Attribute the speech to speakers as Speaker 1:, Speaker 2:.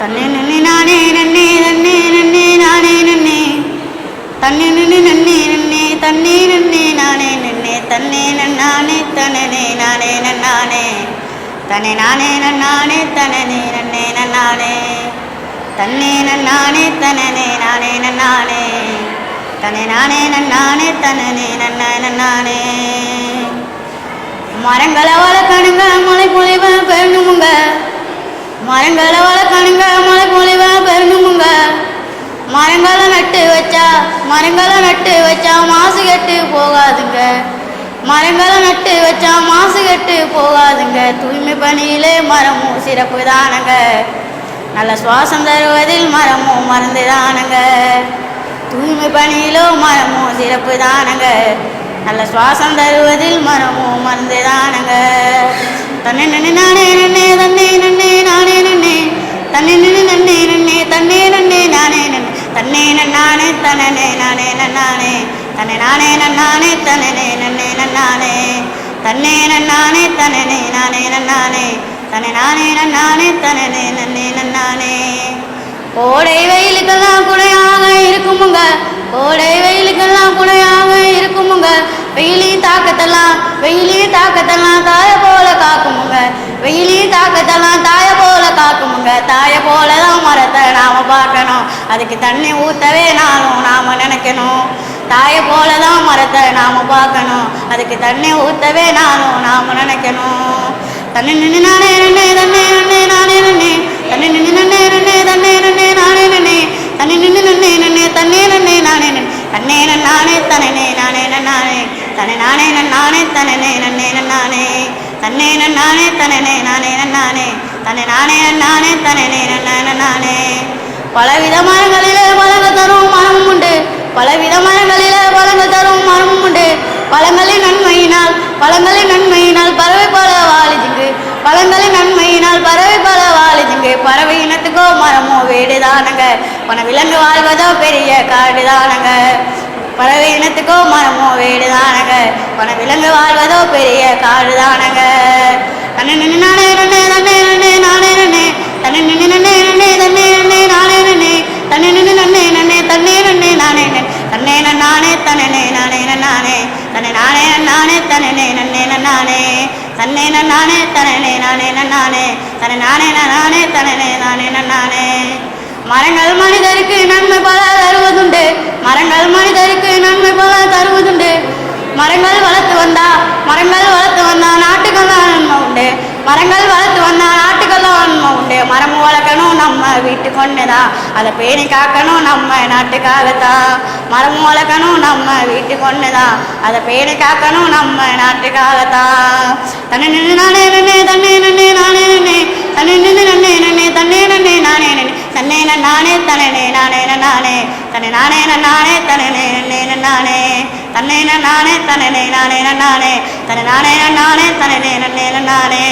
Speaker 1: தன்னே நன்னே நானே நன்னே நன்னே நன்னே நானே நன்னே. தன்னே நன்னே நன்னே நன்னே தன்னே நன்னே நானே நன்னே. தன்னே நன்னானே தனனே நானே நன்னானே. தனே நானே நன்னானே தனனே நன்னே நன்னானே. தன்னே நன்னானே தனனே நானே நன்னானே. தனே நானே நன்னானே தனனே நன்ன நன்னானே. மரங்களை வளர்க்கணுங்க மலை பொழிவ பெறணுமுங்க மரங்களை நட்டு வச்சா மரங்களை நட்டு வச்சா மாசு கெட்டு போகாதுங்க. மரங்களை நட்டு வச்சா மாசு கெட்டு போகாதுங்க. தூய்மை பணியிலே மரமும் சிறப்பு தானுங்க நல்ல சுவாசம் தருவதில் மரமும் மருந்து தானுங்க தூய்மை பணியிலோ மரமும் சிறப்பு தானுங்க நல்ல சுவாசம் தருவதில் மரமும் மருந்து தானுங்க தன்னை நின்று நானே நின்று தன்னே தனனே நானே நன்னானே. தன்னை நானே நன்னானே தனனே நன்னே நன்னானே. தன்னே நன்னானே தனனே நானே நன்னானே. தன்னை நானே நன்னானே தனனே நன்னே நன்னானே. கோடை வெயிலுக்கெல்லாம் குடையாக இருக்குமுங்க. கோடை வெயிலுக்கெல்லாம் குடையாக இருக்குமுங்க. வெயிலி தாக்கத்தெல்லாம் வெயிலி தாக்கத்தெல்லாம் தாய போல காக்குமுங்க. வெயிலி தாக்கத்தெல்லாம் தாய போல காக்குமுங்க. தாய போல காப்பாற்றணும். பார்க்கணும் அதுக்கு தண்ணி ஊற்றவே நானும் நாம் நினைக்கணும். தாயை போல தான் மரத்தை நாம் பார்க்கணும். அதுக்கு தண்ணி ஊற்றவே நானும் நாம் நினைக்கணும். தண்ணி நின்று நானே நின்று தன்னே நின்று நானே நன்னே. தண்ணி நின்று நின்று நின்று தன்னே நின்று நானே நன்னே. தண்ணி நின்று நின்று நின்று தன்னே நின்று நானே நின்று தன்னே நானே தனனே நானே நானே தன்னை நானே நானே தனனே நன்னே நன்னானே தன்னே நன்னானே தனனே நானே நன்னானே தன்னை நானே நானே தனனே நானே. பல பலவித மரங்களிலே தரும் மரமும் உண்டு. பலவித மரங்களிலே பலங்கள் தரும் மரமும் உண்டு. பழங்களின் நன்மையினால் பழங்களின் நன்மையினால் பறவை பல வாழிதுங்கு பழங்களின் நன்மையினால் பறவை பல வாழிதுங்கு பறவை இனத்துக்கோ மரமோ வீடுதானங்க பண விலங்கு வாழ்வதோ பெரிய காடுதானங்க பறவை இனத்துக்கோ மரமோ வீடுதானங்க பண விலங்கு வாழ்வதோ பெரிய காடுதானங்க தன்னை நின்று தன்னே நானே நானே தன்னை நானே நன்னானே தன்னே நன்னே நானே தன்னே நானே தன்னே நானே நானே தன்னை நானே நானே தன்னே நானே நன்னானே. மரங்கள் மனிதருக்கு நன்மை பல தருவதுண்டு. மரங்கள் மனிதருக்கு நன்மை பல தருவதுண்டு. மரங்கள் வளர்த்து வந்தா மரங்கள் வளர்த்து வந்தா நாட்டுக்கெல்லாம் நன்மை உண்டு. மரங்கள் வளர்த்து வந்தா நாட்டுக்கெல்லாம் நன்மை உண்டு. மரம் வளர்க்க நம்ம வீட்டு கொண்டுதான் அதை பேணி காக்கணும் நம்ம நாட்டுக்காகத்தான் மரம் வளர்க்கணும் நம்ம வீட்டு கொண்டுதான் அதை பேணி காக்கணும் நம்ம நாட்டுக்காகத்தான் தன்னை நின்று நானே நன்னே தன்னே நன்னே நானே நின்று தன்னை நின்று நன்னே நின்று தன்னே நன்னே நானே நின்று தன்னை நானே தனனே நானே நானே தன்னை நானே நானே தனனே நன்னே நானே தன்னை நானே தனனே நானே நானே தன்னை நானே நானே தனனே நன்னே நானே